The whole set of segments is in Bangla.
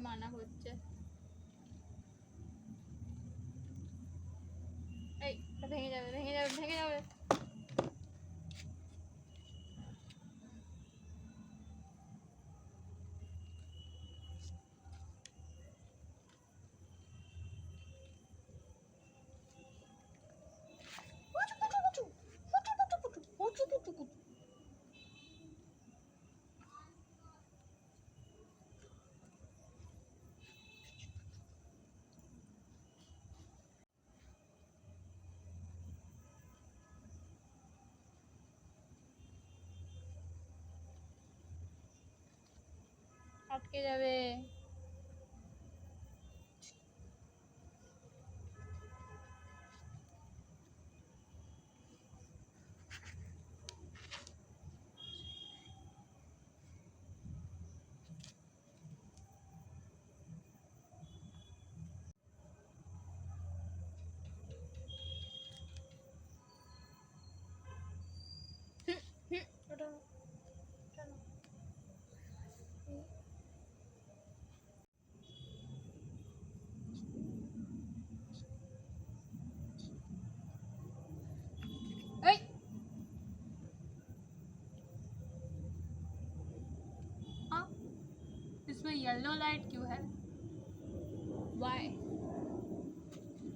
মানা করছে আটকে যাবে।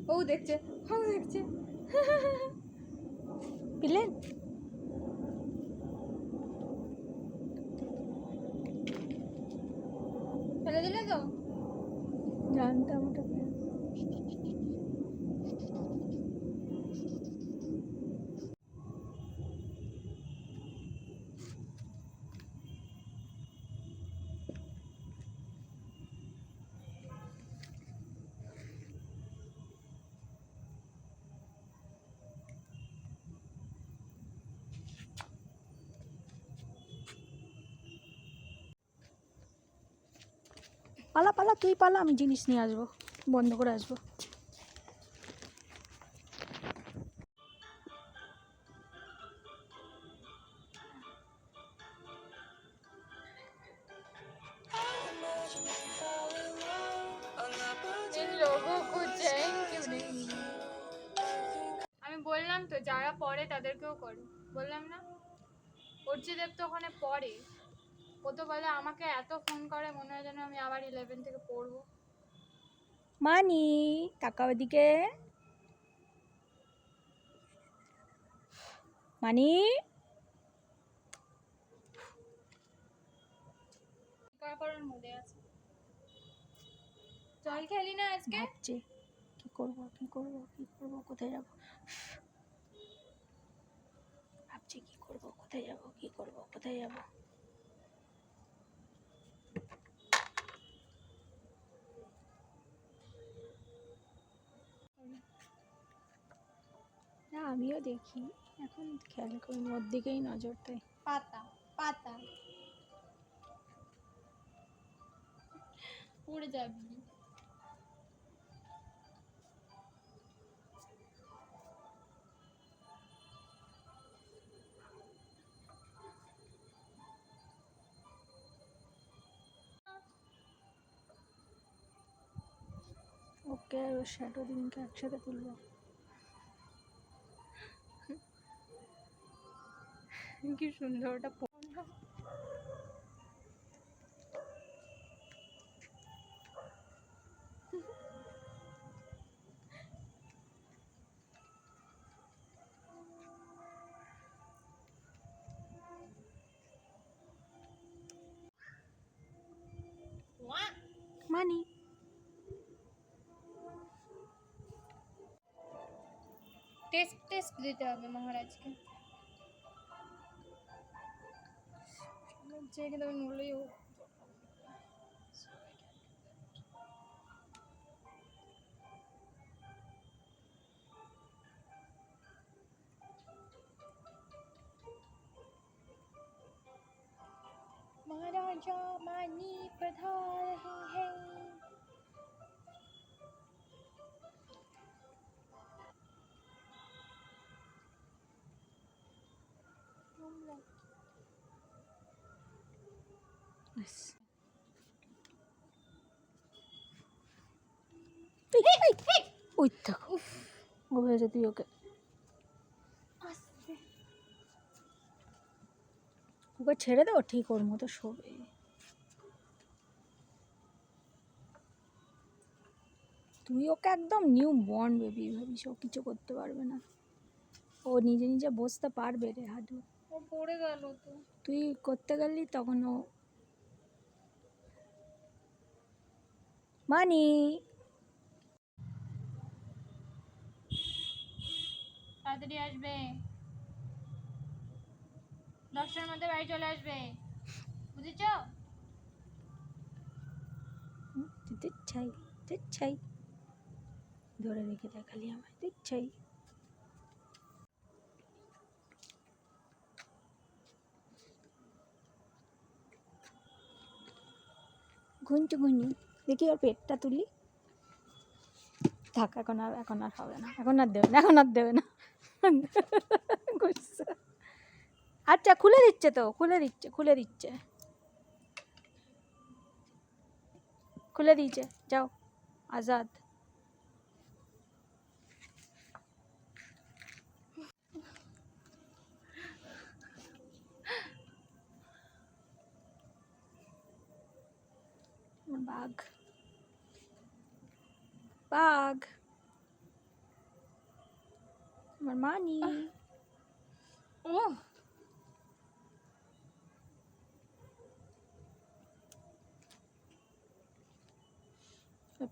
ও দেখছে ও দেখছে। পেলেন ফেলে দিলে তো? জানতাম ওটা। পালা পালা, তুই পালা, আমি জিনিস নিয়ে আসব, বন্ধ করে আসব। আমি বললাম তো, যারা পড়ে তাদেরকেও করে। বললাম না? অর্জিদেব তো ওখানে পড়ে। ও তো বলে আমাকে এত ফোন করে মনে হয় যেন আমি আবার ইলেভেন থেকে পড়ব। মানি তাকাও এদিকে মানি? করা করার মুডে আছে। জল খেলি না আজকে? ভাবছে কি করব কি করব কি করব কোথায় যাব? ভাবছি কি করব কোথায় যাব কি করব কোথায় যাব? না আমিও দেখি। এখন খেয়াল করি ওর দিকেই নজর দেয় পাতা পাতা। উড়ে যাবি। ওকে আর ওর শ্যাডো দিনকে একসাথে তুলবো। কি সুন্দর ওটা পড়ল মানি টেস্ট টেস্ট দিতে হবে মহারাজকে ചെക്ക് the ഉള്ളിൽ महाराजा मानी प्रधान ওই ওকে। ওকে ছেড়ে দাও ঠিক ওর মতো শোবে। তুই ওকে একদম নিউ বর্ন বেবি ভাবিস ও কিছু করতে পারবে না। ও নিজে নিজে বসতে পারবে রে হাঁটু। ও পড়ে গেল তো। তুই করতে গেলি তখন ও মানি। তাড়াতাড়ি আসবে। দশটার মধ্যে বাড়ি চলে আসবে। বুঝেছ? দিচ্ছাই দিচ্ছাই ধরে রেখে দেখালি আমায় দিচ্ছাই ঘুঞ্চু ঘুঞ্চু দেখি ওর পেটটা তুলি। থাক, এখন আর এখন আর হবে না। এখন আর দেবে না, এখন আর দেবে না। আচ্ছা খুলে দিচ্ছে তো, খুলে দিচ্ছে খুলে দিচ্ছে। খুলে দিয়েছে, যাও। আজাদ আমার বাঘ। বাঘ। আমার মানি। ও।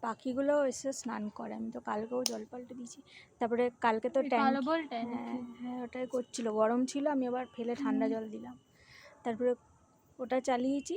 পাখিগুলো এসে স্নান করে। আমি তো কালকেও জল পাল্টে দিয়েছি। তারপরে কালকে তো হ্যাঁ? হ্যাঁ ওটাই করছিল। গরম ছিল আমি আবার ফেলে ঠান্ডা জল দিলাম। তারপরে ওটা চালিয়েছি।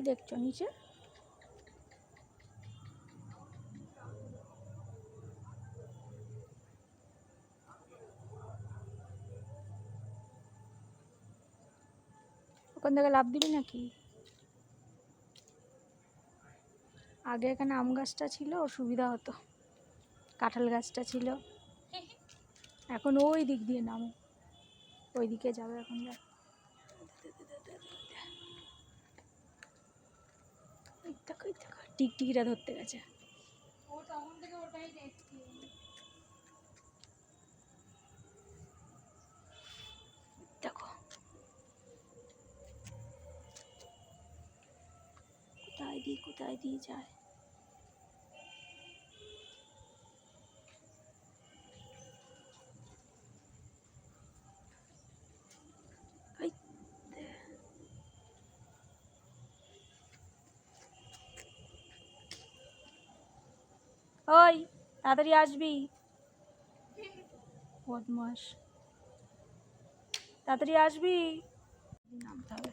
কি দেখছ নিচে? ওখান থেকে লাভ দিবি নাকি? আগে এখানে আম গাছটা ছিল ওর সুবিধা হতো। কাঁঠাল গাছটা ছিল। এখন ওই দিক দিয়ে নামো। ওই দিকে যাবে এখন দেখ দেখো দেখো টিকটিকিটা ধরতে গেছে। দেখো। কোথায় দিয়ে কোথায় দিয়ে যায়? ওই তাড়াতাড়ি আসবি। বদমাস তাড়াতাড়ি আসবি। নামতে হবে।